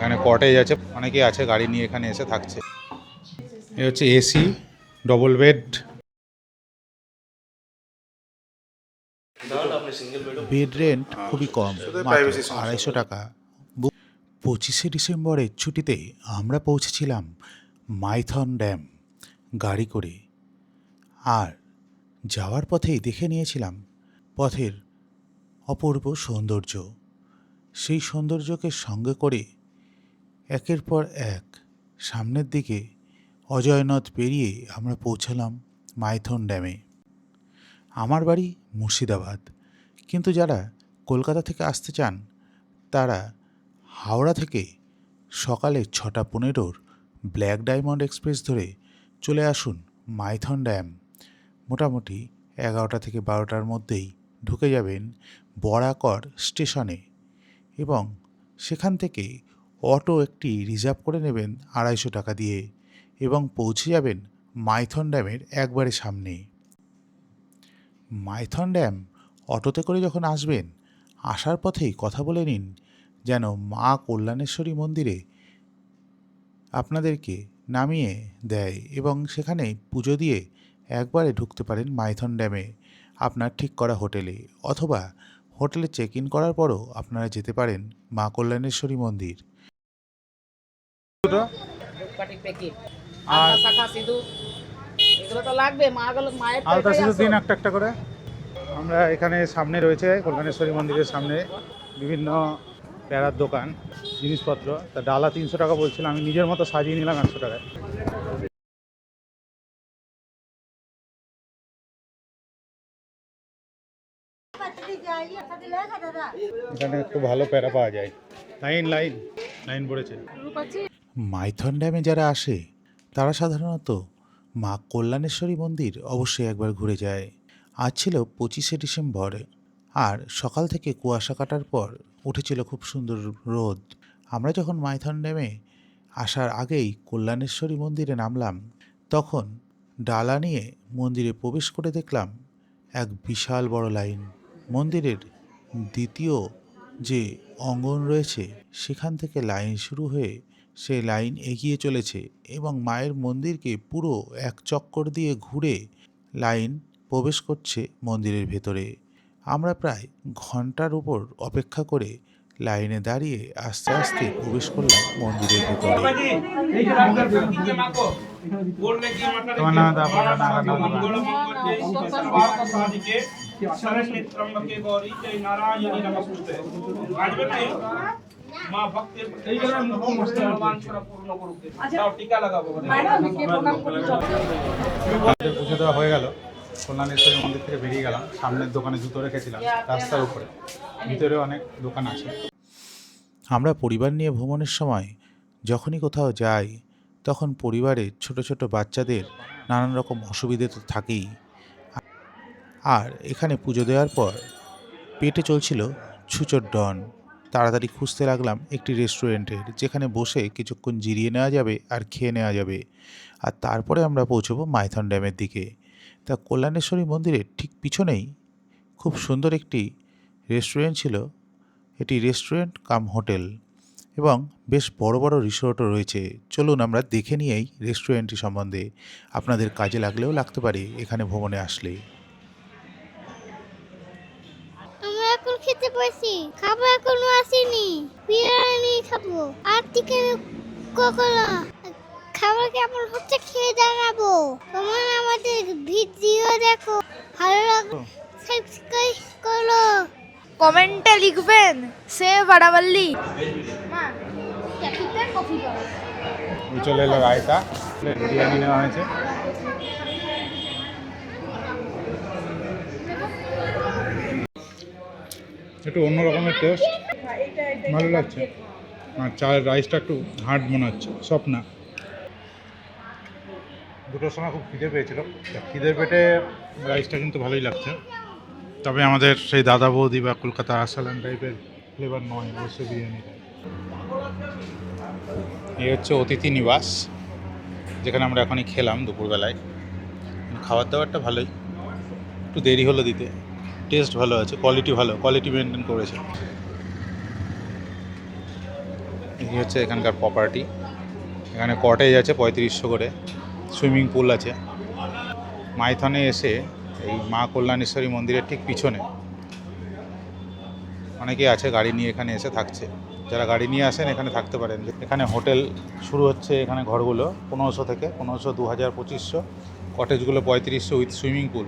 এখানে কটেজ আছে অনেকেই আছে গাড়ি নিয়ে এখানে এসে থাকছে। এ হচ্ছে AC double bed bed rent খুবই কম মাত্র আড়াইশো টাকা। পঁচিশে ডিসেম্বরের ছুটিতে আমরা পৌঁছেছিলাম মাইথন ড্যাম গাড়ি করে। আর যাওয়ার পথেই দেখে নিয়েছিলাম পথের অপূর্ব সৌন্দর্য। সেই সৌন্দর্যকে সঙ্গে করে একের পর এক সামনের দিকে অজয়নদ পেরিয়ে আমরা পৌঁছালাম মাইথন ড্যামে। আমার বাড়ি মুর্শিদাবাদ। কিন্তু যারা কলকাতা থেকে আসতে চান, তারা হাওড়া থেকে সকালে ছটা পনেরোর ব্ল্যাক ডায়মন্ড এক্সপ্রেস ধরে চলে আসুন মাইথন ড্যাম। মোটামুটি এগারোটা থেকে বারোটার মধ্যেই ঢুকে যাবেন বরাকর স্টেশনে এবং সেখান থেকে অটো একটি রিজার্ভ করে নেবেন আড়াইশো টাকা দিয়ে এবং পৌঁছে যাবেন মাইথন ড্যামের একবারে সামনে। মাইথন ড্যাম অটোতে করে যখন আসবেন, আসার পথেই কথা বলে নিন যেন মা কল্যাণেশ্বরী মন্দিরে আপনাদেরকে নামিয়ে দেয় এবং সেখানে পুজো দিয়ে একবারে ঢুকতে পারেন মাইথন ড্যামে, আপনার ঠিক করা হোটেলে অথবা হোটেলে চেক ইন করার পরও আপনারা যেতে পারেন মা কল্যাণেশ্বরী মন্দির। আর শাখা সিঁদুর এগুলো তো লাগবে মায়ের আলতা সিঁদুর দিন একটা একটা করে। আমরা এখানে সামনে রয়েছে কল্যাণেশ্বরী মন্দিরের সামনে বিভিন্ন প্যারার দোকান জিনিসপত্র। তা ডালা তিনশো টাকা বলছিল আমি নিজের মতো সাজিয়ে নিলাম একশো টাকায়। এখানে খুব ভালো প্যারা পাওয়া যায়। লাইন লাইন লাইন পড়েছে। মাইথন ড্যামে যারা আসে, তারা সাধারণত মা কল্যাণেশ্বরী মন্দির অবশ্যই একবার ঘুরে যায়। আজ ছিল পঁচিশে ডিসেম্বর আর সকাল থেকে কুয়াশা কাটার পর উঠেছিল খুব সুন্দর রোদ। আমরা যখন মাইথন ড্যামে আসার আগেই কল্যাণেশ্বরী মন্দিরে নামলাম, তখন ডালা নিয়ে মন্দিরে প্রবেশ করে দেখলাম এক বিশাল বড় লাইন। মন্দিরের দ্বিতীয় যে অঙ্গন রয়েছে, সেখান থেকে লাইন শুরু হয়ে সেই লাইন এগিয়ে চলেছে এবং মায়ের মন্দিরকে পুরো এক চক্কর দিয়ে ঘুরে লাইন প্রবেশ করছে মন্দিরের ভেতরে আমরা প্রায় ঘণ্টার উপর অপেক্ষা করে লাইনে দাঁড়িয়ে আস্তে আস্তে প্রবেশ করলাম মন্দিরের ভেতরে নারায়ণী নমস্তে মা ভক্তের বাঞ্ছনা পূর্ণ করুক। দাও টিকা লাগাবো পুজো দেওয়া হয়ে গেল। কল্যাণেশ্বরী মন্দির থেকে বেরিয়ে গেলাম। সামনের দোকানে জুতো রেখেছিলাম রাস্তার উপরে। ভিতরে অনেক দোকান আছে। আমরা পরিবার নিয়ে ভ্রমণের সময় যখনই কোথাও যাই তখন পরিবারের ছোট ছোট বাচ্চাদের নানান রকম অসুবিধে তো থাকেই। আর এখানে পুজো দেওয়ার পর পেটে চলছিল ছুচোর ডন। তাড়াতাড়ি খুঁজতে লাগলাম একটি রেস্টুরেন্টের যেখানে বসে কিছুক্ষণ জিরিয়ে নেওয়া যাবে আর খেয়ে নেওয়া যাবে। আর তারপরে আমরা পৌঁছবো মাইথন ড্যামের দিকে। তা কল্যাণেশ্বরী মন্দিরের ঠিক পিছনেই খুব সুন্দর একটি রেস্টুরেন্ট ছিল। এটি রেস্টুরেন্ট কাম হোটেল এবং বেশ বড় বড় রিসোর্টও রয়েছে। চলুন আমরা দেখে নিয়েই রেস্টুরেন্টটি সম্বন্ধে। আপনাদের কাজে লাগলেও লাগতে পারে এখানে ভ্রমণে আসলে আমরা পারছি। খাবার এখনও আসেনি। বিরিয়ানি খাব। আর চিকেন কোকোলা খাবার কেমন হচ্ছে খেয়ে জানাব। তোমার আমাদের ভিডিও দেখো। ভালো লাগবে সাবস্ক্রাইব করো। কমেন্টে লিখবেন। সে বাড়াবাল্লি ওই চলে এলো রায়তা। বিরিয়ানি নেওয়া হয়েছে। একটু অন্য রকমের টেস্ট ভালো লাগছে? আর চালের রাইসটা একটু হার্ড মনে হচ্ছে সফট না। দুটোর সময় খুব খিদে পেয়েছিল। খিদের পেটে রাইসটা কিন্তু ভালোই লাগছে। তবে আমাদের সেই দাদা বৌদি বা কলকাতা আসালান টাইপের ফ্লেভার নয়, অবশ্যই বিরিয়ানিটা এই হচ্ছে অতিথি নিবাস, যেখানে আমরা এখনই খেলাম দুপুরবেলায়। খাবার দাবারটা ভালোই। একটু দেরি হলো দিতে। টেস্ট ভালো আছে কোয়ালিটি ভালো কোয়ালিটি মেনটেন করেছে। এই হচ্ছে এখানকার প্রপার্টি এখানে কটেজ আছে পঁয়ত্রিশশো করে সুইমিং পুল আছে। মাইথনে এসে এই মা কল্যাণেশ্বরী মন্দিরের ঠিক পিছনে অনেকেই আছে গাড়ি নিয়ে এখানে এসে থাকছে। যারা গাড়ি নিয়ে আসেন এখানে থাকতে পারেন। এখানে হোটেল শুরু হচ্ছে এখানে ঘরগুলো, পনেরোশো থেকে পনেরোশো দু হাজার পঁচিশশো কটেজগুলো পঁয়ত্রিশশো উইথ সুইমিং পুল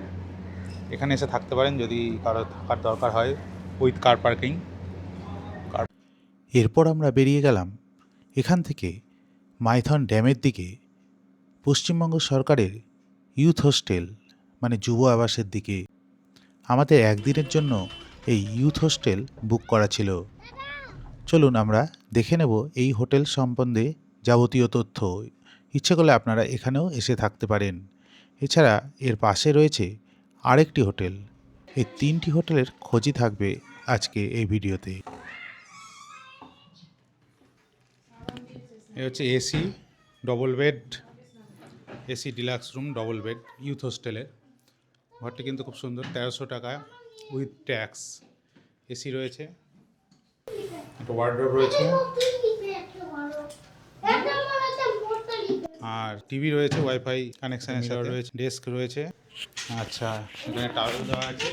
এখানে এসে থাকতে পারেন যদি কারও থাকার দরকার হয় উইথ কার পার্কিং এরপর আমরা বেরিয়ে গেলাম এখান থেকে মাইথন ড্যামের দিকে পশ্চিমবঙ্গ সরকারের ইউথ হোস্টেল মানে যুব আবাসের দিকে। আমাদের একদিনের জন্য এই ইউথ হোস্টেল বুক করা ছিল। চলুন আমরা দেখে নেব এই হোটেল সম্বন্ধে যাবতীয় তথ্য। ইচ্ছে করলে আপনারা এখানেও এসে থাকতে পারেন। এছাড়া এর পাশে রয়েছে আরেকটি হোটেল। এই তিনটি হোটেলের খোঁজই থাকবে আজকে এই ভিডিওতে। এ হচ্ছে AC double bed AC deluxe room double bed youth হোস্টেলের ঘরটি কিন্তু খুব সুন্দর, তেরোশো টাকা উইথ ট্যাক্স এসি রয়েছে। একটা ওয়ার্ড্রোব রয়েছে। আর টিভি রয়েছে ওয়াইফাই কানেকশানের সাথে। রয়েছে। ডেস্ক রয়েছে। আচ্ছা এখানে টাওয়েল দেওয়া আছে।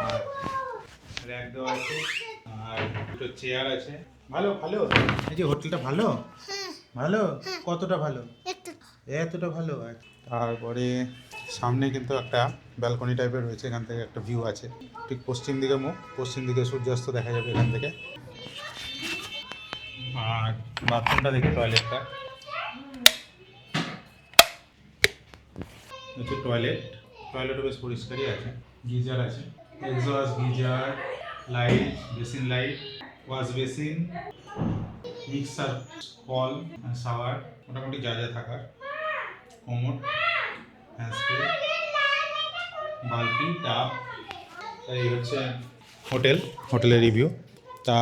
আর র্যাক দেওয়া আছে। আর দুটো চেয়ার আছে। ভালো ভালো? এই যে হোটেলটা ভালো? ভালো? কতটা ভালো? এতটা ভালো? তারপরে সামনে কিন্তু একটা ব্যালকনি টাইপের রয়েছে এখান থেকে একটা ভিউ আছে। ঠিক পশ্চিম দিকে মুখ পশ্চিম দিকে সূর্যাস্ত দেখা যাবে এখান থেকে। আর বাথরুমটা দেখি টয়লেটটা হচ্ছে টয়লেট টয়লেটও বেশ পরিষ্কারই আছে। গিজার আছে। Exhaust geyser light basin light wash basin mixer call shower মোটামুটি যা যা থাকার। কোমর হ্যান্ড স্প্রে বালতি টাপ এই হচ্ছে হোটেল, হোটেলের রিভিউ তা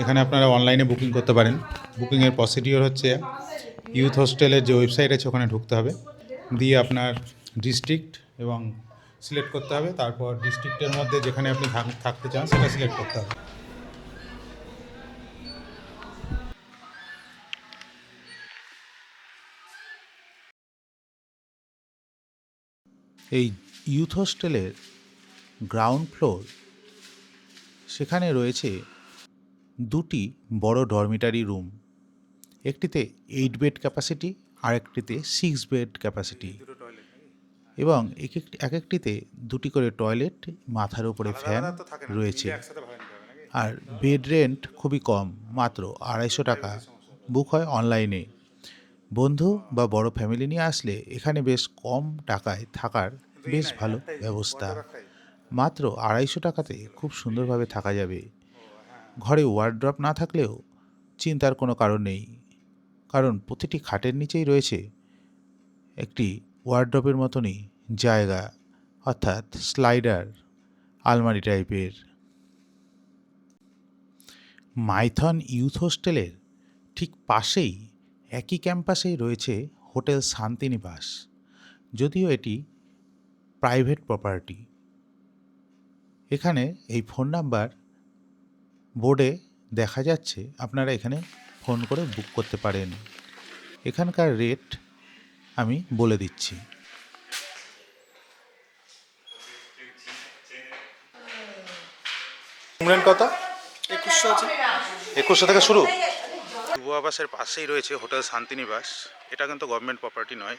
এখানে আপনারা অনলাইনে বুকিং করতে পারেন। বুকিংয়ের প্রসিডিওর হচ্ছে ইউথ হোস্টেলের যে ওয়েবসাইট আছে, ওখানে ঢুকতে হবে। দিয়ে আপনার ডিস্ট্রিক্ট এবং সিলেক্ট করতে হবে। তারপর ডিস্ট্রিক্টের মধ্যে যেখানে আপনি থাক- থাকতে চান, সেটা সিলেক্ট করতে হবে। এই ইউথ হোস্টেলের গ্রাউন্ড ফ্লোর সেখানে রয়েছে দুটি বড় ডরমিটারি রুম। একটিতে এইট বেড ক্যাপাসিটি আর একটিতে সিক্স বেড ক্যাপাসিটি এবং এক এক এক একটিতে দুটি করে টয়লেট মাথার উপরে ফ্যান রয়েছে। আর বেড রেন্ট খুবই কম মাত্র আড়াইশো টাকা। বুক হয় অনলাইনে বন্ধু বা বড় ফ্যামিলি নিয়ে আসলে এখানে বেশ কম টাকায় থাকার বেশ ভালো ব্যবস্থা। মাত্র আড়াইশো টাকাতে খুব সুন্দরভাবে থাকা যাবে। ঘরে ওয়ার্ড্রপ না থাকলেও চিন্তার কোনো কারণ নেই। কারণ প্রতিটি খাটের নিচেই রয়েছে একটি ওয়ার্ড্রপের মতনই জায়গা, অর্থাৎ স্লাইডার আলমারি টাইপের মাইথন ইউথ হোস্টেলের ঠিক পাশেই একই ক্যাম্পাসেই রয়েছে হোটেল শান্তিনিবাস, যদিও এটি প্রাইভেট প্রপার্টি এখানে এই ফোন নাম্বার বোর্ডে দেখা যাচ্ছে আপনারা এখানে ফোন করে বুক করতে পারেন। এখানকার রেট আমি বলে দিচ্ছি। রুম কত একুশশো আছে। একুশশো থেকে শুরু? যুব আবাসের পাশেই রয়েছে হোটেল শান্তিনিবাস। এটা কিন্তু গভর্নমেন্ট প্রপার্টি নয়।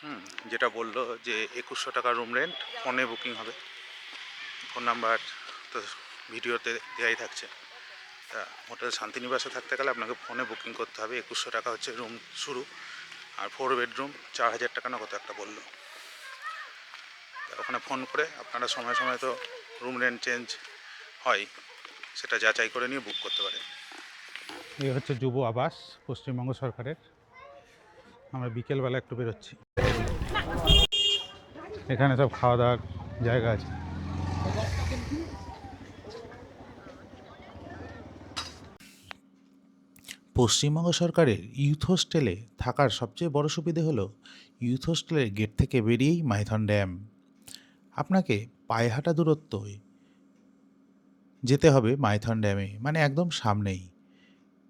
হুম যেটা বলল যে একুশশো টাকা রুম রেন্ট ফোনে বুকিং হবে। ফোন নাম্বার তো ভিডিওতে দেওয়াই থাকছে। তা হোটেল শান্তিনিবাসে থাকতে গেলে আপনাকে ফোনে বুকিং করতে হবে। একুশশো টাকা হচ্ছে রুম শুরু। আর ফোর বেডরুম চার হাজার টাকা না কত একটা বলল। ওখানে ফোন করে আপনারা সময় সময় তো রুম রেন্ট চেঞ্জ হয়, সেটা যাচাই করে নিয়ে বুক করতে পারেন। এই হচ্ছে যুব আবাস, পশ্চিমবঙ্গ সরকারের। আমরা বিকেলবেলা একটু বেরোচ্ছি। এখানে সব খাওয়া দাওয়ার জায়গা আছে। পশ্চিমবঙ্গ সরকারের ইউথ হোস্টেলে থাকার সবচেয়ে বড় সুবিধে হলো ইউথ হোস্টেলের গেট থেকে বেরিয়েই মাইথন ড্যাম। আপনাকে পায়ে হাঁটা দূরত্বই যেতে হবে মাইথন ড্যামে মানে একদম সামনেই।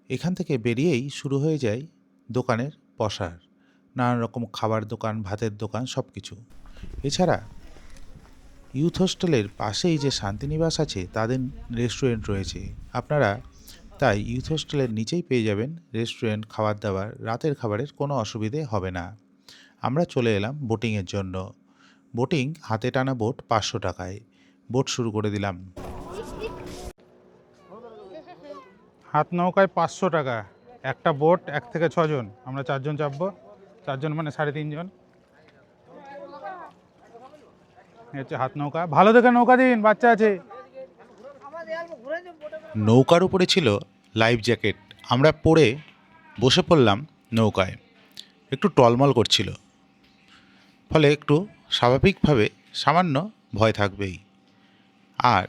এখান থেকে বেরিয়েই শুরু হয়ে যায় দোকানের পসার, নানান রকম খাবার দোকান, ভাতের দোকান সব কিছু এছাড়া ইউথ হোস্টেলের পাশেই যে শান্তিনিবাস আছে, তাদের রেস্টুরেন্ট রয়েছে। আপনারা তাই ইউথ হোস্টেলের নিচেই পেয়ে যাবেন রেস্টুরেন্ট খাবার দাবার রাতের খাবারের কোনো অসুবিধে হবে না। আমরা চলে এলাম বোটিংয়ের জন্য। বোটিং হাতে টানা বোট পাঁচশো টাকায়। বোট শুরু করে দিলাম। হাত নৌকায় পাঁচশো টাকা। একটা বোট এক থেকে ছজন। আমরা চারজন চাপবো। চারজন মানে সাড়ে তিনজন। হচ্ছে হাত নৌকা। ভালো দেখে নৌকা দিন, বাচ্চা আছে। নৌকার উপরে ছিল লাইফ জ্যাকেট। আমরা পরে বসে পড়লাম নৌকায়। একটু টলমল করছিল। ফলে একটু স্বাভাবিকভাবে সামান্য ভয় থাকবেই। আর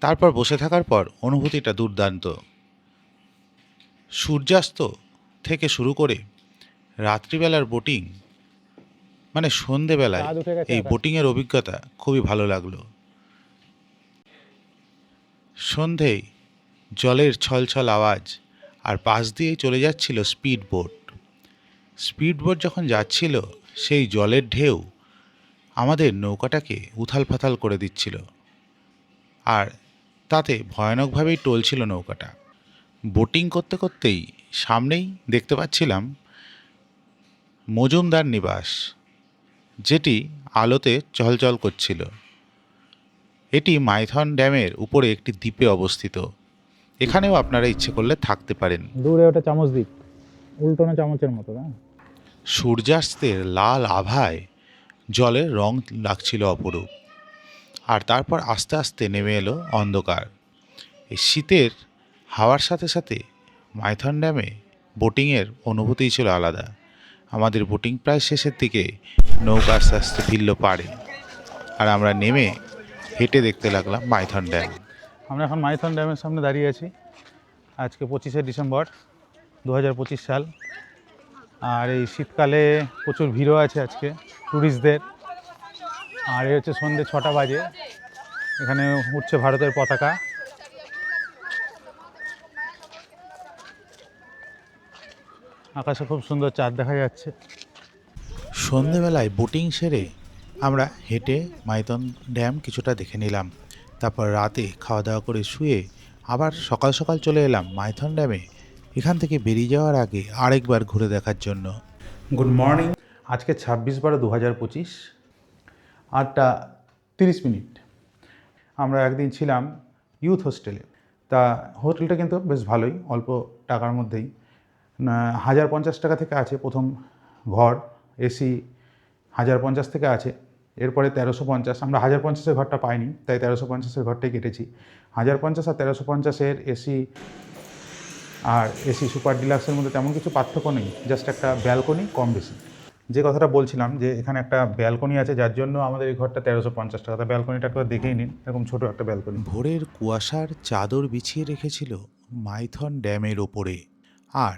তারপর বসে থাকার পর অনুভূতিটা দুর্দান্ত। সূর্যাস্ত থেকে শুরু করে রাত্রিবেলার বোটিং মানে সন্ধেবেলায় এই বোটিংয়ের অভিজ্ঞতা খুবই ভালো লাগল। সন্ধেয় জলের ছলছল আওয়াজ আর পাশ দিয়ে চলে যাচ্ছিল স্পিড বোট। স্পিড বোট যখন যাচ্ছিল, সেই জলের ঢেউ আমাদের নৌকাটাকে উথাল পাথাল করে দিচ্ছিল। আর তাতে ভয়ানকভাবেই টলছিল নৌকাটা। বোটিং করতে করতেই সামনেই দেখতে পাচ্ছিলাম মজুমদার নিবাস, যেটি আলোতে চলচল করছিল। এটি মাইথন ড্যামের উপরে একটি দ্বীপে অবস্থিত। এখানেও আপনারা ইচ্ছে করলে থাকতে পারেন। দূরে ওটা চামচ দিক উল্টোনো চামচের মতো না? সূর্যাস্তের লাল আভায় জলের রং লাগছিল অপরূপ। আর তারপর আস্তে আস্তে নেমে এলো অন্ধকার। এই শীতের হাওয়ার সাথে সাথে মাইথন ড্যামে বোটিংয়ের অনুভূতিই ছিল আলাদা। আমাদের বোটিং প্রায় শেষের দিকে নৌকা আস্তে আস্তে ফিরল পাড়ে। আর আমরা নেমে হেঁটে দেখতে লাগলাম মাইথন ড্যাম। আমরা এখন মাইথন ড্যামের সামনে দাঁড়িয়ে আছি। আজকে পঁচিশে ডিসেম্বর দু হাজার পঁচিশ সাল। আর এই শীতকালে প্রচুর ভিড়ও আছে আজকে ট্যুরিস্টদের আর এই হচ্ছে সন্ধ্যে ছটা বাজে। এখানে উঠছে ভারতের পতাকা। আকাশে খুব সুন্দর চাঁদ দেখা যাচ্ছে। সন্ধেবেলায় বোটিং সেরে আমরা হেঁটে মাইথন ড্যাম কিছুটা দেখে নিলাম। তারপর রাতে খাওয়া দাওয়া করে শুয়ে আবার সকাল সকাল চলে এলাম মাইথন ড্যামে, এখান থেকে বেরিয়ে যাওয়ার আগে আরেকবার ঘুরে দেখার জন্য। গুড মর্নিং আজকে ছাব্বিশ বারো দু হাজার পঁচিশ, আটটা তিরিশ মিনিট। আমরা একদিন ছিলাম ইউথ হোস্টেলে। তা হোটেলটা কিন্তু বেশ ভালোই, অল্প টাকার মধ্যেই। হাজার পঞ্চাশ টাকা থেকে আছে প্রথম ঘর এসি হাজার পঞ্চাশ থেকে আছে। এরপরে তেরোশো পঞ্চাশ, আমরা হাজার পঞ্চাশের ঘরটা পাইনি, তাই তেরোশো পঞ্চাশের ঘরটাই কেটেছি। হাজার পঞ্চাশ আর তেরোশো পঞ্চাশের এসি আর এসি সুপার ডিলাক্সের মধ্যে তেমন কিছু পার্থক্য নেই জাস্ট একটা ব্যালকনি কম বেশি। যে কথাটা বলছিলাম যে এখানে একটা ব্যালকনি আছে, যার জন্য আমাদের এই ঘরটা তেরোশো পঞ্চাশ টাকা। ব্যালকনিটা একবার দেখেই নিন, এরকম ছোটো একটা ব্যালকনি ভোরের কুয়াশার চাদর বিছিয়ে রেখেছিল মাইথন ড্যামের ওপরে, আর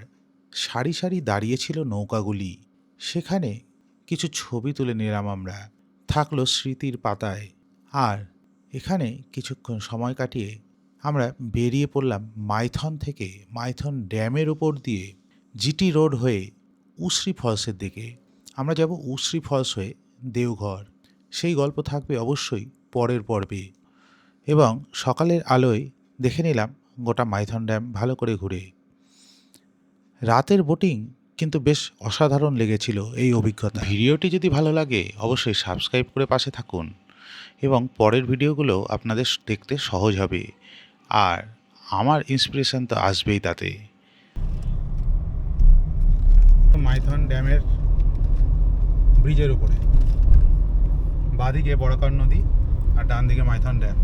সারি সারি দাঁড়িয়েছিল নৌকাগুলি। সেখানে কিছু ছবি তুলে নিলাম আমরা। থাকল স্মৃতির পাতায়। আর এখানে কিছুক্ষণ সময় কাটিয়ে আমরা বেরিয়ে পড়লাম মাইথন থেকে মাইথন ড্যামের ওপর দিয়ে জিটি রোড হয়ে উশ্রী ফলসের দিকে। আমরা যাব উশ্রী ফলস হয়ে দেওঘর। সেই গল্প থাকবে অবশ্যই পরের পর্বে। এবং সকালের আলোয় দেখে নিলাম গোটা মাইথন ড্যাম ভালো করে ঘুরে। রাতের বোটিং কিন্তু বেশ অসাধারণ লেগেছিল এই অভিজ্ঞতা। ভিডিওটি যদি ভালো লাগে অবশ্যই সাবস্ক্রাইব করে পাশে থাকুন এবং পরের ভিডিওগুলো আপনাদের দেখতে সহজ হবে। আর আমার ইন্সপিরেশান তো আসবেই তাতে। মাইথন ড্যামের ব্রিজের উপরে। বাঁদিকে বড়কার নদী আর ডান দিকে মাইথন ড্যাম।